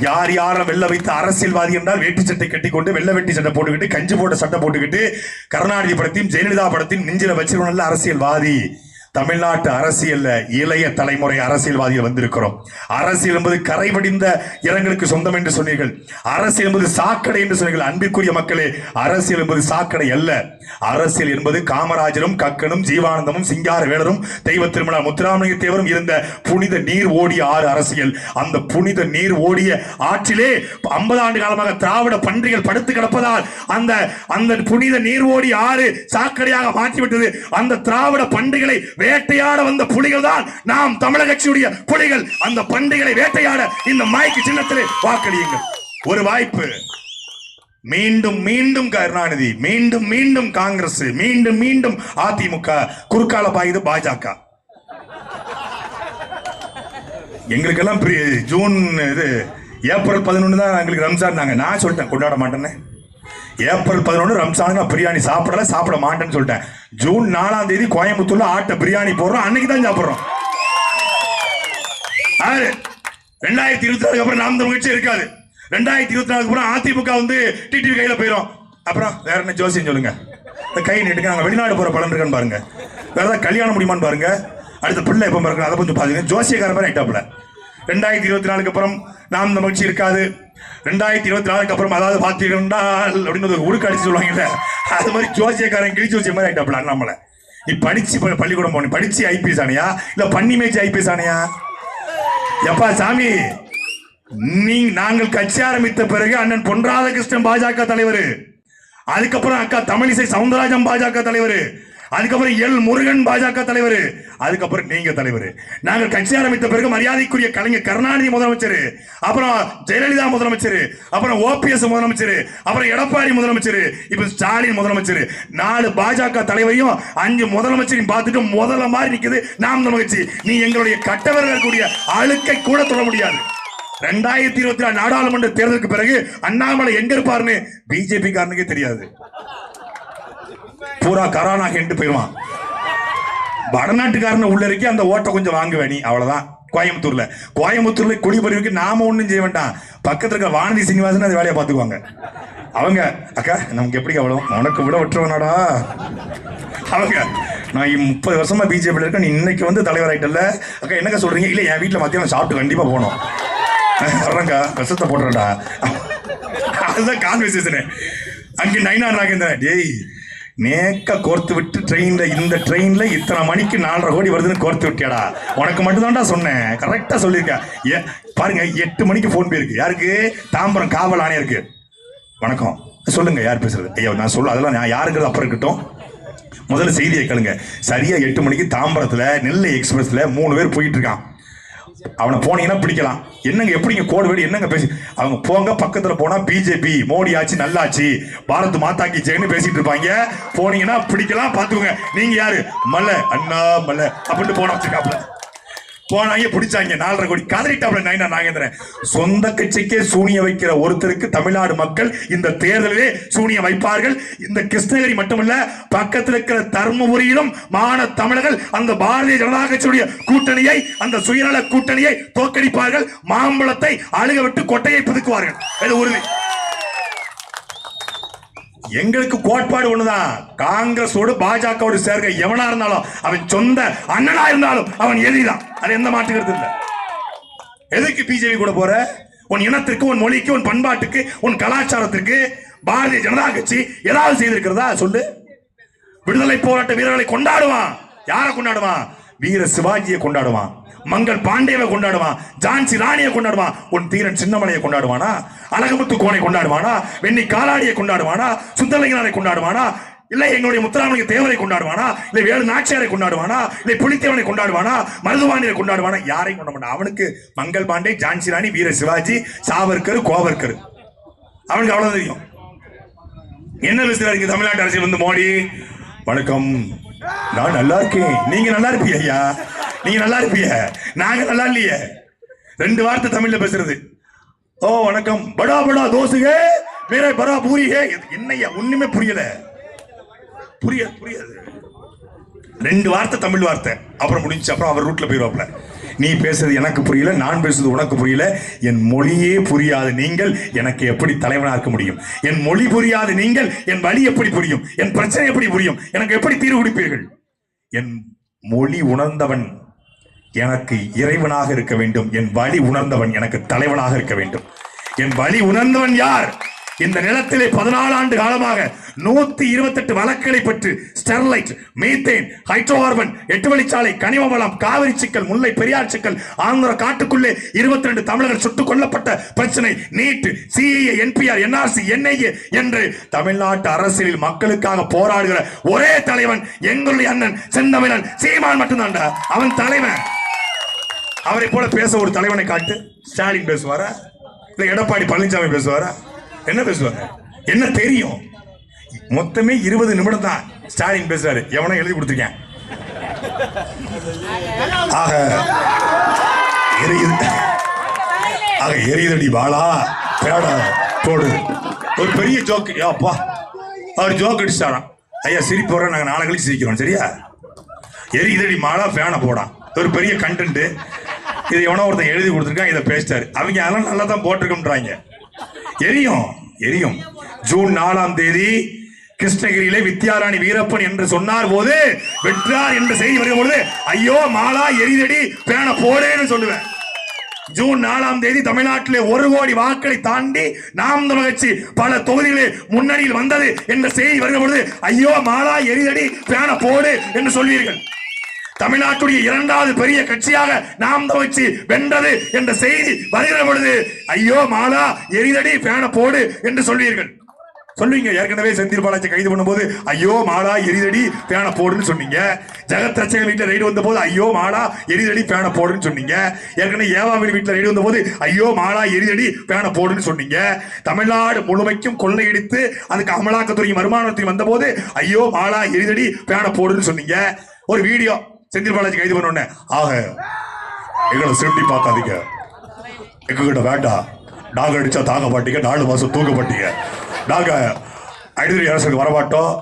யார் யாரை வெள்ள வைத்த அரசியல்வாதி என்றால் வேட்டி சட்டை கட்டிக்கொண்டு வெள்ள வெட்டி சட்டை போட்டுக்கிட்டு கஞ்சி போட்ட சட்டை போட்டுக்கிட்டு கருணாநிதி படத்தையும் ஜெயலலிதா படத்தையும் நெஞ்சில வச்சிருவோம் நல்ல அரசியல்வாதி. தமிழ்நாட்டு அரசியல்ல இளைய தலைமுறை அரசியல்வாதிகள் வந்திருக்கிறோம். அரசியல் என்பது கரைவடிந்த இரங்களுக்கு சொந்தம் என்று சொன்னீர்கள். அரசியல் என்பது சாக்கடை என்று சொன்னீர்கள். அன்பிற்குரிய மக்களே அரசியல் என்பது சாக்கடை அல்ல. அரசியல் என்பது காமராஜரும் கக்கனும் ஜீவானந்தமும் சிங்கார வேலரும் தெய்வ திருமலா முத்துராமலிங்க தேவரும் இருந்த புனித நீர் ஓடிய ஆறு அரசியல். அந்த புனித நீர் ஓடிய ஆற்றிலே ஐம்பது ஆண்டு காலமாக திராவிட பன்றிகள் படுத்து கிடப்பதால் அந்த அந்த புனித நீர் ஓடி ஆறு சாக்கடையாக மாற்றிவிட்டது. அந்த திராவிட பன்றிகளை வேட்டையாட வந்த புலிகள் தான் நாம் தமிழக கட்சியுடைய புலிகள். அந்த பண்டிகளை வேட்டையாட இந்த மாய்க்கு சின்னத்திலே வாக்களியுங்கள். ஒரு வாய்ப்பு. மீண்டும் மீண்டும் கருணாநிதி மீண்டும் மீண்டும் காங்கிரஸ் மீண்டும் மீண்டும் அதிமுக குறுக்கால பாயுது பாஜக. எங்களுக்கெல்லாம் ஜூன் இது ஏப்ரல் பதினொன்று தான் எங்களுக்கு ரம்ஜான் நாங்க நான் சொல்லிட்டேன் கொண்டாட மாட்டேன்னு. ஏப்ரல் பதினொன்று ரம்சானுக்கு நான் பிரியாணி சாப்பிடல சாப்பிட மாட்டேன்னு சொல்லிட்டேன். ஜூன் நாலாம் தேதி கோயம்புத்தூர்ல ஆட்ட பிரியாணி போடுறோம். அன்னைக்கு தான் சாப்பிடுறோம். ரெண்டாயிரத்தி இருபத்தி நாலுக்கு அப்புறம் நாம் தமிழ் கட்சி இருக்காது. ரெண்டாயிரத்தி இருபத்தி நாலுக்கு அப்புறம் அதிமுக வந்து டிடிவி கையில போயிடும் அப்புறம் வேற என்ன ஜோசியம் சொல்லுங்க? இந்த கை நீட்டுங்க. நாங்கள் வெளிநாடு போற பலன் இருக்கான்னு பாருங்க. வேற ஏதாவது கல்யாணம் முடியுமான்னு பாருங்க. அடுத்த பிள்ளை எப்போ பிறகு அதை கொஞ்சம் பாருங்க. ஜோசியக்கார மாதிரி ஐட்டாப்ல ரெண்டாயிரத்தி இருபத்தி நாலுக்கு அப்புறம் நாம் தமிழ் இருக்காது. ரெண்டாயிரத்தி இருபத்தி நாலுக்கு அப்புறம் அதாவது பார்த்தீங்கன்னா அப்படின்னு ஒரு உருக்கு அடிச்சு சொல்லுவாங்கல்ல அது மாதிரி ஜோசியக்காரன் கிழிச்சு வச்ச மாதிரி ஆகிட்டாப்ல நம்மள நீ படிச்சு பள்ளிக்கூடம் போன படிச்சு ஐபிஎஸ் ஆனியா? இல்ல பண்ணி மேய்ச்சி ஐபிஎஸ் ஆனியா? எப்பா சாமி நீ நாங்கள் கட்சி ஆரம்பித்த பிறகு அண்ணன் பொன் ராதகிருஷ்ணன் பாஜக தலைவர். அதுக்கப்புறம் அக்கா தமிழிசை சவுந்தரராஜன் பாஜக தலைவர். அதுக்கப்புறம் எல் முருகன் பாஜக தலைவர். அதுக்கப்புறம் நீங்க தலைவர். நாங்கள் கட்சி ஆரம்பித்த பிறகு மரியாதைக்குரிய கலைஞர் கருணாநிதி முதலமைச்சர். அப்புறம் ஜெயலலிதா முதலமைச்சர். அப்புறம் ஓபிஎஸ் முதலமைச்சர். அப்புறம் எடப்பாடி முதலமைச்சர். இப்ப ஸ்டாலின் முதலமைச்சர். நாலு பாஜக தலைவரையும் அஞ்சு முதலமைச்சரையும் பார்த்துட்டு முதல்ல மாதிரி நிக்குது நாம் நம்ம நீ எங்களுடைய கட்டவர்கள் கூடிய அழுக்கை கூட தொட முடியாது. ரெண்டாயிரத்தி இருபத்தி நாலு நாடாளுமன்ற தேர்தலுக்கு பிறகு அண்ணாமலை எங்க இருப்பாருன்னு பிஜேபி காரனுக்கே தெரியாது. பூரா கரோனா கெண்டு போயிடுவான். வடநாட்டுக்காரன உள்ள இருக்கே அந்த ஓட்டை கொஞ்சம் வாங்குவே நீ. அவ்வளவுதான். கோயம்புத்தூர்ல. கோயம்புத்தூர்ல குடிபறிவுக்கு நாம ஒண்ணும் செய்ய வேண்டாம். பக்கத்துல இருக்க வானதி சீனிவாசன் அந்த வேலையை பார்த்துக்குவாங்க. அவங்க அக்கா நமக்கு எப்படி அவ்வளோ உனக்கு விட விட்டுருவனாடா அவங்க நான் முப்பது வருஷமா பிஜேபியில் இருக்கேன். இன்னைக்கு வந்து தலைவராயிட்டல அக்கா என்னக்கா சொல்றீங்க? இல்லை என் வீட்டில் மத்தியானம் சாப்பிட்டு கண்டிப்பா போகணும். வர்றேங்க்கா விஷத்தை போட்டுறேன்டா. அதுதான் கான்வர்சேஷனு அங்கே நைனா ராகேந்திரன் டேய் நேக்க கோர்த்து விட்டு ட்ரெயின்ல இந்த ட்ரெயின்ல இத்தனை மணிக்கு நாலரை கோடி வருதுன்னு கோர்த்து விட்டியாடா? உனக்கு மட்டும்தான்டா சொன்னேன். கரெக்டா சொல்லியிருக்கேன் ஏ பாருங்க எட்டு மணிக்கு ஃபோன் போயிருக்கு. யாருக்கு? தாம்பரம் காவல் ஆணையருக்கு. வணக்கம். சொல்லுங்க யார் பேசுறது? ஐயா நான் சொல்ல அதெல்லாம் நான் யாருங்கிறது அப்புறம் இருக்கட்டும். முதல்ல செய்தியை கேளுங்க. சரியா எட்டு மணிக்கு தாம்பரத்தில் நெல்லை எக்ஸ்பிரஸ்ல மூணு பேர் போயிட்டு இருக்கான். அவனை போனீங்கன்னா பிடிக்கலாம். என்னங்க எப்படிங்க கோடு வேடி என்னங்க பேசி? அவங்க போங்க பக்கத்துல போனா பிஜேபி மோடி ஆச்சு நல்லாச்சு பாரத் மாதா கி ஜெயன்னு பேசிட்டு இருப்பாங்க. போனீங்கன்னா பிடிக்கலாம் பாத்துக்கோங்க. நீங்க யாரு? மல்ல அண்ணா மல்ல. அப்படின்ட்டு போன வச்சிருக்காப்ல போனாங்க பிடிச்சாங்க. நாலரை கோடி. கதறிட்டாப்ல நைனா நாகேந்திரன். சொந்த கட்சிக்கே சூனிய வைக்கிற ஒருத்தருக்கு தமிழ்நாடு மக்கள் இந்த தேர்தலிலே சூனிய வைப்பார்கள். இந்த கிருஷ்ணகிரி மட்டுமல்ல பக்கத்தில் இருக்கிற தர்மபுரியிலும் மான தமிழர்கள் அந்த பாரதிய ஜனதா கட்சியுடைய கூட்டணியை அந்த சுயநல கூட்டணியை தோற்கடிப்பார்கள். மாம்பழத்தை அழுக விட்டு கொட்டையை புதுக்குவார்கள். உறுதி. எங்களுக்கு கோட்பாடு ஒண்ணுதான் காங்கிரஸோடு பாஜகவோடு சேர்க்க எவனா இருந்தாலும் அவன் சொந்த அண்ணனா இருந்தாலும் அவன் எதிரிதான். அது எந்த மாற்றுகிறது இல்லை. எதுக்கு பிஜேபி கூட போற? உன் இனத்திற்கு உன் மொழிக்கு உன் பண்பாட்டுக்கு உன் கலாச்சாரத்திற்கு பாரதிய ஜனதா கட்சி ஏதாவது செய்திருக்கிறதா? சொல்லு. விடுதலை போராட்ட வீரர்களை கொண்டாடுவான். யாரை கொண்டாடுவான்? வீர சிவாஜியை கொண்டாடுவான். மங்கள் பாண்டேவை கொண்டாடுவான் ஜான்சி ராணியை கொண்டாடுவான் உன் தீரன் சின்னமலையை கொண்டாடுவானா அழகமுத்து கோனை கொண்டாடுவானா வெண்ணி காலாடியை கொண்டாடுவானா சுந்தரலிங்கனாரை கொண்டாடுவானா இல்லை எங்களுடைய முத்துராமலிங்க தேவரை கொண்டாடுவானா இல்லை வேறு நாச்சியாரை கொண்டாடுவானா இல்லை புலித்தேவனை கொண்டாடுவானா மருதுவாணியை கொண்டாடுவானா யாரையும் கொண்டாட மாட்டான். அவனுக்கு மங்கள் பாண்டே ஜான்சி ராணி வீர சிவாஜி சாவர்கர் கோவர்கர். அவனுக்கு அவ்வளவு தெரியும். என்ன பேசுறாரு தமிழ்நாட்டு அரசியல் வந்து மோடி? வணக்கம். நான் நல்லா இருக்கேன். நீங்க நல்லா இருப்பீங்க ஐயா. நீங்க நல்லா இருப்பீங்க நாங்க நல்லா இல்லையே. ரெண்டு வார்த்தை தமிழ்ல பேசுறது. ஓ வணக்கம். படா படா தோசுக. வேற படா பூரிகே. என்னய்யா ஒண்ணுமே புரியல. புரிய புரியாது. ரெண்டு வார்த்தை தமிழ் வார்த்தை. அப்புறம் முடிஞ்சு அப்புறம் அவர் ரூட்ல போயிடுவாப்ல நீ பேசுறது எனக்கு புரியல நான் பேசுறது உனக்கு புரியல. என் மொழியே புரியாது நீங்கள் எனக்கு எப்படி தலைவனாக இருக்க முடியும்? என் மொழி புரியாது நீங்கள் என் வழி எப்படி புரியும்? என் பிரச்சனை எப்படி புரியும்? எனக்கு எப்படி தீர்வு கொடுப்பீர்கள்? என் மொழி உணர்ந்தவன் எனக்கு இறைவனாக இருக்க வேண்டும். என் வழி உணர்ந்தவன் எனக்கு தலைவனாக இருக்க வேண்டும். என் வழி உணர்ந்தவன் யார்? இந்த நிலத்திலே பதினாலு ஆண்டு காலமாக நூத்தி இருபத்தெட்டு வழக்குகளை பெற்று ஸ்டெர்லைட் மீத்தேன் ஹைட்ரோ கார்பன் எட்டு வழிச்சாலை கனிம வளம் காவிரி சிக்கல் முல்லை பெரியார் சிக்கல் ஆந்திர காட்டுக்குள்ளே இருபத்தி ரெண்டு தமிழர்கள் சுட்டுக் கொல்லப்பட்ட பிரச்சனை NEET CA NPR NRC NIA என்று தமிழ்நாட்டு அரசியலில் மக்களுக்காக போராடுகிற ஒரே தலைவன் எங்களுடைய அண்ணன் செந்தமிழன் சீமான் மட்டும்தான்டா. அவன் தலைவன். அவரை போல பேச ஒரு தலைவனை காட்டு. ஸ்டாலின் பேசுவாரா? இல்லை எடப்பாடி பழனிசாமி பேசுவாரா? என்ன பேசுவாங்க? என்ன தெரியும்? மொத்தமே இருபது நிமிடம் தான் ஸ்டாலின் பேசுறாரு. எவனோ எழுதி கொடுத்துருக்கேன். ஆக எரியுது ஆக எரியுதடி வாளா பேட போடு. ஒரு பெரிய ஜோக்கு அப்பா அவர் ஜோக் அடிச்சாராம் ஐயா சிரிப்பு வர நாங்கள் நாளை கழிச்சு சிரிக்கிறோம் சரியா? எரியுதடி மாலா ஃபேனை போடான். ஒரு பெரிய கண்டென்ட்டு இது எவனோ ஒருத்தன் எழுதி கொடுத்துருக்கான் இதை பேசிட்டாரு அவங்க அதெல்லாம் நல்லா தான் போட்டிருக்கோம்ன்றாங்க. எரியும் எரியும். ஜூன் நாலாம் தேதி கிருஷ்ணகிரியிலே வித்யாராணி வீரப்பன் என்று சொன்னார் போது வெற்றார் என்ற செய்தி வருகிற பொழுது ஐயோ மாலா எரிதடி பேன போடேன்னு சொல்லுவேன். ஜூன் நாலாம் தேதி தமிழ்நாட்டிலே ஒரு கோடி வாக்களை தாண்டி நாம் தமிழ் கட்சி பல தொகுதிகளில் முன்னணியில் வந்தது என்ற செய்தி வருகிற பொழுது ஐயோ மாலா எரிதடி பேன போடு என்று சொல்வீர்கள். தமிழ்நாட்டுடைய இரண்டாவது பெரிய கட்சியாக நாம் தமிழ்ச்சி வென்றது என்ற செய்தி வருகிற பொழுது ஐயோ மாலா எரிதடி பேன போடு என்று சொல்வீர்கள். சொல்லுவீங்க. ஏற்கனவே செந்தில் பாலாஜி கைது பண்ணும்போது ஐயோ மாலா எரிதடி பேன போடுன்னு சொன்னீங்க. ஜெகத் ரச்சகன் வீட்டில் ரைடு வந்த போது ஐயோ மாலா எரிதடி பேன போடுன்னு சொன்னீங்க. ஏற்கனவே ஏவாவின் வீட்டில் ரைடு வந்த போது ஐயோ மாலா எரிதடி பேன போடுன்னு சொன்னீங்க. தமிழ்நாடு முழுமைக்கும் கொள்ளையடித்து அதுக்கு அமலாக்கத்துறை வருமானத்தில் வந்த போது ஐயோ மாலா எரிதடி பேன போடுன்னு சொன்னீங்க. ஒரு வீடியோ. செந்தில் பாலாஜி கைது பண்ண ஆக எங்களை சேஃப்டி பார்க்காதீங்க. எங்ககிட்ட வேண்டாம். நாங்கள் அடித்தா தாங்க மாட்டீங்க நாலு மாதம் தூங்க மாட்டீங்க. நாங்கள் அடிதடி அரசுக்கு வரமாட்டோம்.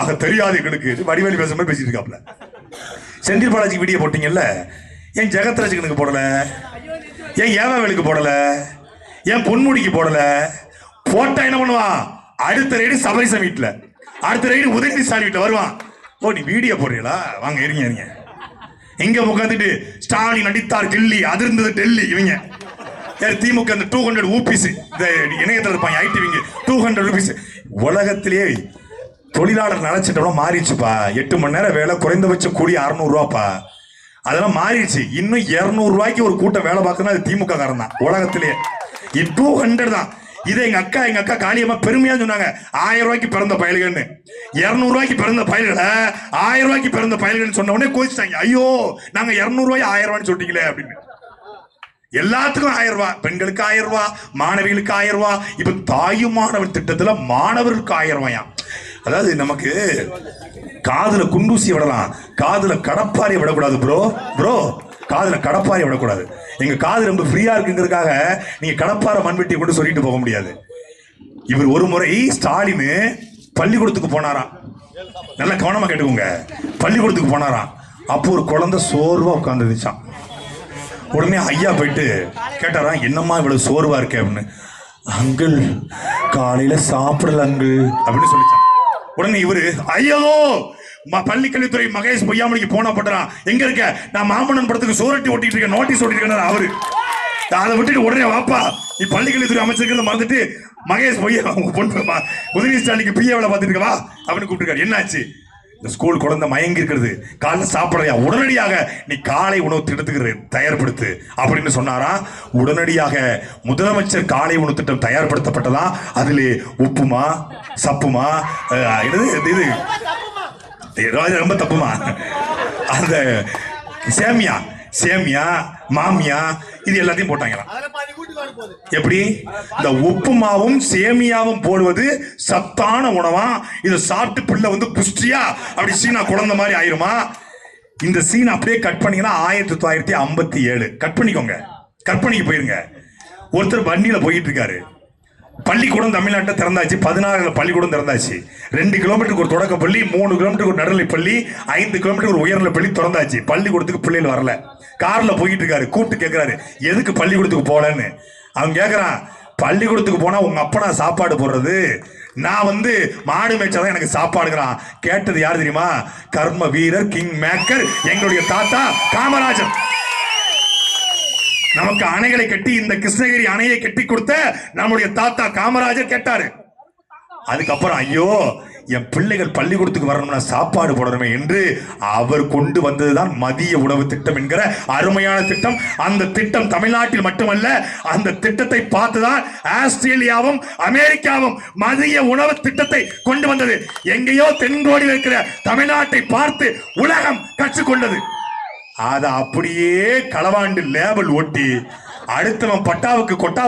ஆக தெரியாது எங்களுக்கு. வடிவேலி பேசுற மாதிரி பேசிட்டு இருக்காப்ல செந்தில் பாலாஜிக்கு வீடியோ போட்டீங்கல்ல? ஏன் ஜெகத்ராஜனுக்கு போடலை? ஏன் ஏவாவேலுக்கு போடலை? ஏன் பொன்முடிக்கு போடலை? போட்டா என்ன பண்ணுவான் அடுத்த ரைடு சபரிசம் வீட்டில். அடுத்த ரைடு உதயநிதி ஸ்டாலின் வீட்டில் வருவான். ஓ நீ வீடியோ போடுறீங்களா? வாங்க இருங்க இருங்க. இங்க உட்காந்துட்டு ஸ்டாலின் அடித்தார் டெல்லி. அதிர்ந்தது டெல்லி இவங்க. யார் திமுக அந்த டூ ஹண்ட்ரட் ஊபிஸ் இந்த இணையத்தில் இருப்பாங்க ஐடிவிங்க டூ ஹண்ட்ரட் ருபீஸ் உலகத்திலேயே தொழிலாளர் நலச்சட்டம் மாறிடுச்சுப்பா. எட்டு மணி நேரம் வேலை குறைந்தபட்ச கூடிய அறுநூறுவாப்பா அதெல்லாம் மாறிடுச்சு. இன்னும் இரநூறுவாய்க்கு ஒரு கூட்டம் வேலை பார்க்கணும் அது திமுக காரன் தான் உலகத்திலேயே டூ ஹண்ட்ரட் தான். இதை எங்க அக்கா எங்க அக்கா காளியம்மா பெருமையா சொன்னாங்க. ஆயிரம் ரூபாய்க்கு பிறந்த பயல்கள்னு. இருநூறு ரூபாய்க்கு பிறந்த பயல்களை ஆயிரம் ரூபாய்க்கு பிறந்த பயல்கள்னு சொன்ன உடனே கோச்சிட்டாங்க. ஐயோ நாங்க இருநூறு ரூபாய் ஆயிரம் ரூபாய்னு சொல்லிட்டீங்களே அப்படின்னு. எல்லாத்துக்கும் ஆயிரம் ரூபாய். பெண்களுக்கு ஆயிரம் ரூபாய் மாணவிகளுக்கு ஆயிரம் ரூபாய். இப்ப தாயும் மாணவர் திட்டத்துல மாணவர்களுக்கு ஆயிரம் ரூபாயா? அதாவது நமக்கு காதுல குண்டூசி விடலாம். காதுல கடப்பாரி விடக்கூடாது ப்ரோ ப்ரோ காதில் கடப்பாரை விடக்கூடாது. எங்கள் காது ரொம்ப ஃப்ரீயாக இருக்குங்கிறதுக்காக நீங்கள் கடப்பார மண்வெட்டி கொண்டு சொல்லிட்டு போக முடியாது. இவர் ஒரு முறை ஸ்டாலின் பள்ளிக்கூடத்துக்கு போனாராம். நல்லா கவனமாக கேட்டுக்கோங்க. பள்ளிக்கூடத்துக்கு போனாராம். அப்போ ஒரு குழந்தை சோர்வாக உட்காந்துருச்சான் உடனே ஐயா போயிட்டு கேட்டாராம் என்னம்மா இவ்வளவு சோர்வாக இருக்கே? அப்படின்னு. அங்கிள் காலையில் சாப்பிடல அங்கிள். அப்படின்னு சொல்லிச்சான் உடனே இவரு ஐயோ பள்ளிக்கல்வித்துறை மகேஷ் பொய்யாமணிக்கு போனா பண்றான் எங்க இருக்க? நான் மாமன்னன் படத்துக்கு சோரட்டி ஓட்டிட்டு இருக்கேன். நோட்டீஸ் ஓட்டிட்டு இருக்கேன் அவரு அதை விட்டுட்டு உடனே வாப்பா. நீ பள்ளிக்கல்வித்துறை அமைச்சிருக்கிறத மறந்துட்டு மகேஷ் பொய்யா உங்க பொண்ணு பா- ஸ்டாலினுக்கு பிஏ வேலை பார்த்துட்டு வா அப்படின்னு கூப்பிட்டுருக்காரு. என்னாச்சு? இந்த ஸ்கூல் குழந்தை மயங்கி இருக்கிறது காலைல சாப்பிடலையா? உடனடியாக நீ காலை உணவு திட்டத்துக்கு தயார்படுத்து அப்படின்னு சொன்னாரா? உடனடியாக முதலமைச்சர் காலை உணவு திட்டம் தயார்படுத்தப்பட்டதா? அதிலே உப்புமா சப்புமா என்னது இது இது? ரொம்ப தப்புமா? அந்த சேமியா சேமியா மாமியா இது எல்லாத்தையும் போட்டாங்களாம். எப்படி? இந்த உப்புமாவும் சேமியாவும் போடுவது சத்தான உணவா? இதை சாப்பிட்டு பிள்ளை வந்து புஷ்டியா? அப்படி சீனா குழந்தை மாதிரி ஆயிருமா? இந்த சீன் அப்படியே கட் பண்ணீங்கன்னா ஆயிரத்தி தொள்ளாயிரத்தி ஐம்பத்தி ஏழு. கட் பண்ணிக்கோங்க. கற்பனைக்கு போயிருங்க. ஒருத்தர் வண்டியில போயிட்டு இருக்காரு. பள்ளிக்கூடம் தமிழ்நாட்டில் திறந்தாச்சு. பதினாறுல பள்ளிக்கூடம் திறந்தாச்சு. ரெண்டு கிலோமீட்டருக்கு ஒரு தொடக்க பள்ளி மூணு கிலோமீட்டருக்கு ஒரு நடுநிலை பள்ளி ஐந்து கிலோமீட்டருக்கு ஒரு உயர்நிலை பள்ளி திறந்தாச்சு. பள்ளிக்கூடத்துக்கு பிள்ளைகள் வரல. காரில் போயிட்டு இருக்காரு. கூப்பிட்டு கேட்குறாரு எதுக்கு பள்ளிக்கூடத்துக்கு போகலன்னு அவன் கேட்குறான் பள்ளிக்கூடத்துக்கு போனால் உங்கள் அப்பா நான் சாப்பாடு போடுறது? நான் வந்து மாடு மேய்ச்சாதான் எனக்கு சாப்பாடுங்கிறான். கேட்டது யார் தெரியுமா? கர்ம வீரர் கிங் மேக்கர் எங்களுடைய தாத்தா காமராஜர். நமக்கு அணைகளை கட்டி இந்த கிருஷ்ணகிரி அணையை கட்டி கொடுத்த நம்முடைய தாத்தா காமராஜர் கேட்டாரு. அதுக்கப்புறம் ஐயோ என் பிள்ளைகள் பள்ளிக்கூடத்துக்கு வரணும்னா சாப்பாடு போடணுமே என்று அவர் கொண்டு வந்ததுதான் மதிய உணவு திட்டம் என்கிற அருமையான திட்டம். அந்த திட்டம் தமிழ்நாட்டில் மட்டுமல்ல அந்த திட்டத்தை பார்த்துதான் ஆஸ்திரேலியாவும் அமெரிக்காவும் மதிய உணவு திட்டத்தை கொண்டு வந்தது. எங்கேயோ தென்கோடியில் இருக்கிற தமிழ்நாட்டை பார்த்து உலகம் கற்றுக்கொண்டது. அதை அப்படியே களவாண்டு லேபிள் ஒட்டி அடுத்தவன் பட்டாவுக்கு கொட்டா